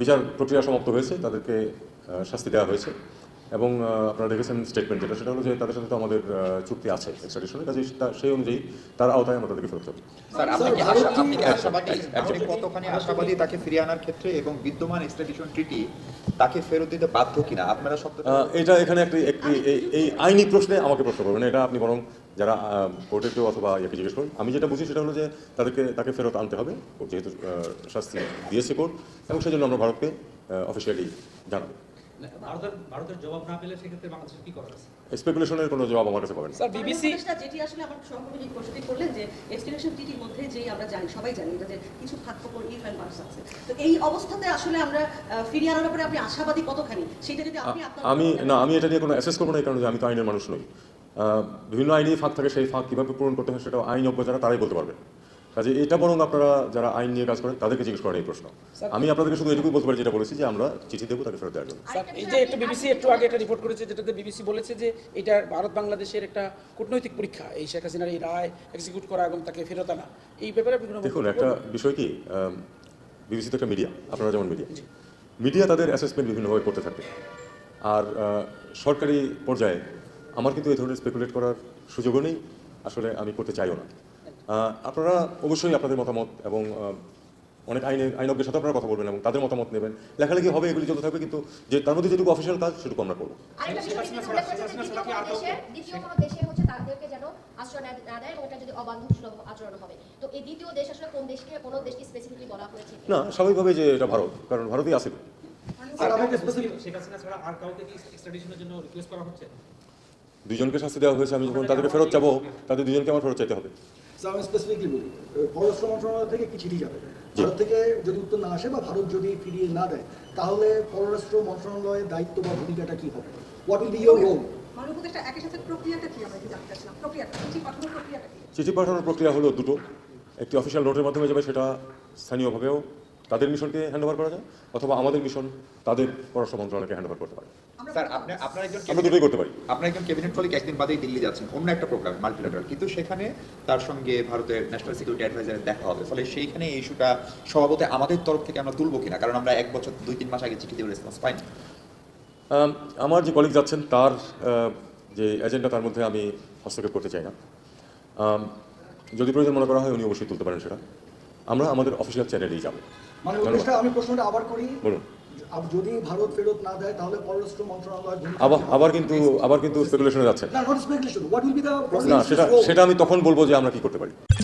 বিচার প্রক্রিয়া সমাপ্ত হয়েছে তাদেরকে শাস্তি দেওয়া হয়েছে। এবং আপনারা দেখেছেন স্টেটমেন্ট যেটা সেটা হলো যে তাদের সাথে তো আমাদের চুক্তি আছে এক্সট্রাডিশনের কাজে সেই অনুযায়ী তার আওতায় আমরা তাদেরকে ফেরত দেবো স্যার আপনি কি আশা- আপনি কি আশাবাদী কতখানি আশাবাদী তাকে ফিরিয়ে আনার ক্ষেত্রে এবং বিদ্যমান এক্সট্রাডিশন ট্রিটি তাকে ফেরত দিতে বাধ্য কিনা? আপনারা আহ, এটা এখানে একটি একটি এই- এই আইনি প্রশ্নে আমাকে প্রশ্ন করবেন এটা আপনি বরং যারা কোর্টের কেউ অথবা ইয়াকে জিজ্ঞেস করুন। আমি যেটা বুঝি সেটা হলো যে তাদেরকে তাকে ফেরত আনতে হবে যেহেতু শাস্তি দিয়েছে কোর্ট এবং সেই জন্য আমরা ভারতকে অফিসিয়ালি জানাব। ভারতের ভারতের জবাব না পেলে সেক্ষেত্রে বাংলাদেশের কি করার আছে স্পেকুলেশনের কোনো জবাব আমার কাছে পাবেন স্যার বিবিসি যেটি আসলে আমার সহকর্মী প্রশ্নটি করলেন যে এক্সটেনশন টিটির মধ্যে যেই আমরা জানি সবাই জানি এটা যে কিছু ফাঁকফোকর ইফ অ্যান্ড বার্স আছে। তো এই অবস্থাতে আসলে আমরা ফিরিয়ে আনার ব্যাপারে আপনি আশাবাদী কতখানি? সেটা যদি আপনি আমি না আমি এটা নিয়ে কোনো অ্যাসেস করব না এই কারণে আমি তো আইনের মানুষ নই। আহ, বিভিন্ন আইনি ফাঁক থাকে সেই ফাঁক কীভাবে পূরণ করতে হয় সেটা আইনজ্ঞ যারা তারাই বলতে পারবে। কাজে এটা বরং আপনারা যারা আইন নিয়ে কাজ করেন তাদেরকে জিজ্ঞেস করেন এই প্রশ্ন। আমি আপনাদেরকে শুধু এটুকুই বলতে পারি যেটা বলেছি যে আমরা চিঠি দেবো তাকে ফেরত দেওয়ার জন্য। এই যে একটু বিবিসি একটু আগে একটা রিপোর্ট করেছে যেটাতে বিবিসি বলেছে যে এটা ভারত বাংলাদেশের একটা কূটনৈতিক পরীক্ষা এই শেখ হাসিনার এই রায় এক্সিকিউট করা এবং তাকে ফেরত আনা। এই ব্যাপারে আপনি কোনো দেখুন একটা বিষয় কি বিবিসি তো একটা মিডিয়া আপনারা যেমন মিডিয়া মিডিয়া তাদের অ্যাসেসমেন্ট বিভিন্নভাবে করতে থাকে। আর সরকারি পর্যায়ে আমার কিন্তু এই ধরনের স্পেকুলেট করার সুযোগও নেই আসলে আমি করতে চাইও না। আপনারা অবশ্যই আপনাদের মতামত এবং অনেক আইনে আইনজ্ঞের সাথে আপনারা কথা বলবেন এবং তাদের মতামত নেবেন। লেখালেখি হবে এগুলি চলতে থাকবে কিন্তু যে তার মধ্যে যেটুকু অফিসিয়াল কাজ সেটুকু আমরা করব। না না দেয় এবং এটা যদি অবান্ধব সুলভ আচরণ হবে। তো এই দ্বিতীয় দেশ আসলে কোন দেশকে কোনো দেশকে স্পেসিফিকলি বলা হয়েছে? না স্বাভাবিকভাবে যে এটা ভারত কারণ ভারতই আছে। শেখ হাসিনা ছাড়া আর কাউকে কি এক্সট্রাডিশনের জন্য রিকোয়েস্ট করা হচ্ছে? দুজনকে শাস্তি দেওয়া হয়েছে আমি যখন তাদেরকে ফেরত যাব তাদের দুজনকে আমার ফেরত চাইতে হবে। আমি স্পেসিফিকলি বলি পররাষ্ট্র মন্ত্রণালয় থেকে কি চিঠি যাবে? ভারত থেকে যদি উত্তর না আসে বা ভারত যদি ফিরিয়ে না দেয় তাহলে পররাষ্ট্র মন্ত্রণালয়ের দায়িত্ব বা ভূমিকাটা কি হবে? What will be your role চিঠি পাঠানোর প্রক্রিয়া হলো দুটো। একটি অফিসিয়াল নোটের মাধ্যমে যাবে সেটা স্থানীয়ভাবেও তাদের মিশনকে হ্যান্ড ওভার করা যায়? অথবা আমাদের মিশন তাদের পররাষ্ট্র মন্ত্রণালয়কে হ্যান্ড ওভার করতে পারে? স্যার আপনি আপনার একজন আমরা দুটোই করতে পারি। আপনার একজন ক্যাবিনেট কলিগ একদিন বাদেই দিল্লি যাচ্ছেন অন্য একটা প্রোগ্রাম মাল্টিলেটারাল কিন্তু সেখানে তার সঙ্গে ভারতের ন্যাশনাল সিকিউরিটি অ্যাডভাইজারের দেখা হবে। ফলে সেইখানে এই ইস্যুটা স্বভাবতই আমাদের তরফ থেকে আমরা তুলবো কিনা? কারণ আমরা এক বছর দুই তিন মাস আগে চিঠি দিয়ে রেসপন্স পাইনি। আমার যে কলিগ যাচ্ছেন তার যে এজেন্ডা তার মধ্যে আমি হস্তক্ষেপ করতে চাই না। যদি প্রয়োজন মনে করা হয় উনি অবশ্যই তুলতে পারেন সেটা। আমরা আমাদের অফিসিয়াল চ্যানেলেই যাব। মানে আমি প্রশ্নটা আবার করি। বলুন। যদি ভারত ফেরত না দেয় তাহলে পররাষ্ট্র মন্ত্রণালয় আবার আবার কিন্তু আবার কিন্তু স্পেকুলেশনে না সেটা আমি তখন বলব যে আমরা কি করতে পারি।